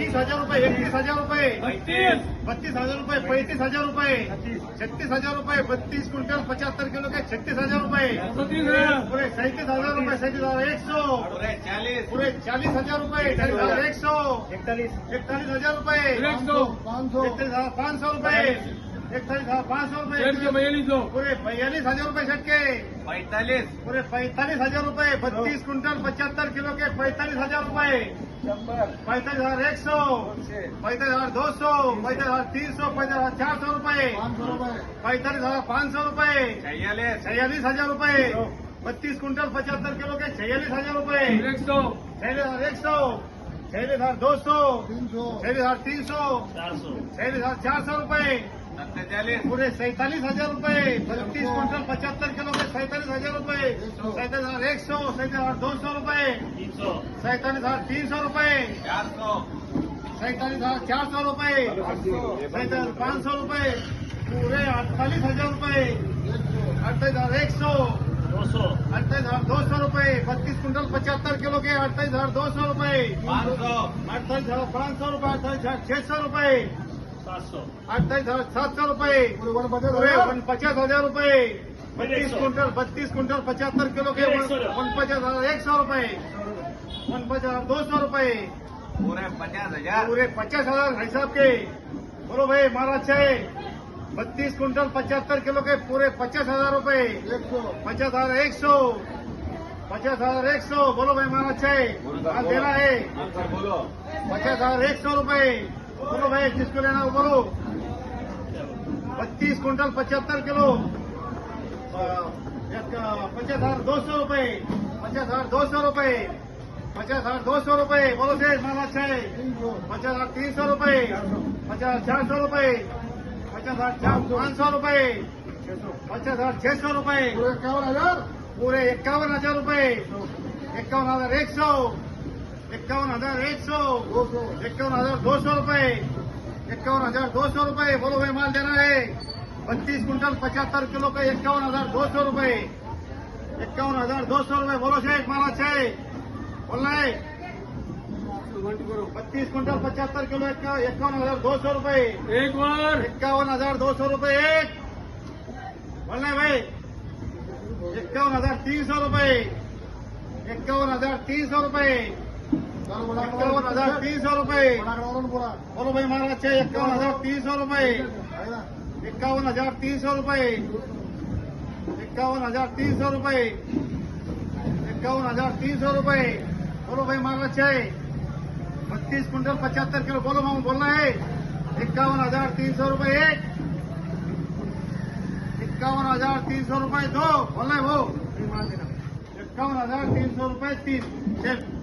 तीस हज़ार रुपये एकतीस हज़ार रुपये। बत्तीस हज़ार रुपये पैंतीस हज़ार रुपये। छत्तीस हज़ार रुपये बत्तीस क्विंटल पचहत्तर किलो के छत्तीस हज़ार रुपये। पूरे सैंतीस हज़ार रुपये सैंतीस हज़ार एक सौ। पूरे चालीस। पूरे चालीस हज़ार रुपये चालीस हज़ार एक सौ। इकतालीस इकतालीस हज़ार रुपये। एक सौ। इकतालीस हज़ार पाँच सौ रुपये। इकतालीस हज़ार पाँच सौ रुपये। पूरे बयालीस हज़ार रुपये छटके। पैंतालीस। पूरे पैंतालीस हज़ार रुपये बत्तीस क्विंटल पचहत्तर किलो के पैंतालीस हज़ार रुपये। पैंतालीस हज़ार एक सौ पैंतालीस हज़ार दो सौ पैंतालीस हज़ार तीन सौ पैंतालीस हज़ार चार सौ रुपये पैंतालीस हज़ार पाँच सौ रुपये छियालीस। हज़ार रुपये बत्तीस क्विंटल पचहत्तर किलो के छियालीस हज़ार रुपये एक सौ। छियालीस हज़ार एक सौ। छियालीस हज़ार दो सौ। छियालीस हज़ार तीन सौ। छियालीस हज़ार चार सौ रुपये पूरे सैतालीस हज़ार रुपये बत्तीस क्विंटल पचहत्तर किलो के सैतालीस हज़ार रुपये सैतालीस हज़ार एक सौ सैतालीस हज़ार दो सौ रुपये सैतालीस हज़ार तीन सौ रुपये चार सौ। सैतालीस हज़ार चार सौ रुपये सैतालीस पाँच सौ रुपये पूरे अड़तालीस हज़ार रुपये अड़तालीस हज़ार एक सौ। दो सौ। अड़तालीस हज़ार दो सौ रुपये बत्तीस क्विंटल पचहत्तर किलो के अड़तालीस हज़ार दो सौ रुपये अड़तालीस हज़ार पाँच सौ रुपये अड़तालीस हज़ार छह सौ रुपये अड़तालीस हज़ार सात सौ रुपये। पूरे पचास हज़ार? रुपये। बत्तीस क्विंटल बत्तीस क्विंटल पचहत्तर किलो के वन पचास हज़ार एक सौ रुपये। वन पचास हज़ार दो सौ रुपये। पूरे पचास हज़ार। पूरे पचास हज़ार हिसाब के। बोलो भाई महाराज छे बत्तीस क्विंटल पचहत्तर किलो के पूरे पचास हज़ार रुपये। पचास हज़ार एक सौ। पचास हज़ार एक सौ। बोलो भाई महाराज छे माल देना है। बोलो। पचास हज़ार एक सौ रुपये। बोलो भाई जिसको लेना हो बोलो। बत्तीस क्विंटल पचहत्तर किलो। पचास हजार दो सौ रुपये पचास हजार दो सौ रुपये पचास हजार दो सौ रुपये बोलो से माला छः पचास हजार तीन सौ रुपये पचास हजार चार सौ रुपये पचास हजार चार पाँच सौ रुपये पचास हजार छह सौ रुपये पूरे इक्यावन हजार। रुपये इक्यावन हजार एक सौ। इक्यावन हजार एक सौ इक्यावन हजार दो सौ रुपये. इक्यावन हजार दो सौ रुपये बोलो भाई माल देना है बत्तीस क्विंटल पचहत्तर किलो का इक्यावन हजार दो सौ रुपये. इक्यावन हजार दो सौ रुपये बोलो शेख माला छः बोलना है बत्तीस क्विंटल पचहत्तर किलो इक्यावन हजार दो सौ रुपये. एक बार इक्यावन हजार दो सौ रुपये एक. बोलना है भाई. इक्यावन हजार तीन सौ रुपये. इक्यावन हजार तीन सौ रुपये. इक्यावन हज़ार तीन सौ रुपये बोलो भाई महाराज छः इक्यावन हज़ार तीन सौ रुपये इक्यावन हज़ार तीन सौ रुपये इक्यावन हज़ार तीन सौ रुपये इक्यावन हज़ार तीन सौ रुपये बोलो भाई महाराज छः बत्तीस क्विंटल पचहत्तर किलो बोलो मामू बोलना है इक्यावन हज़ार तीन सौ रुपये एक इक्यावन हज़ार तीन सौ रुपये दो बोलना है वो इक्यावन हज़ार तीन सौ रुपये तीन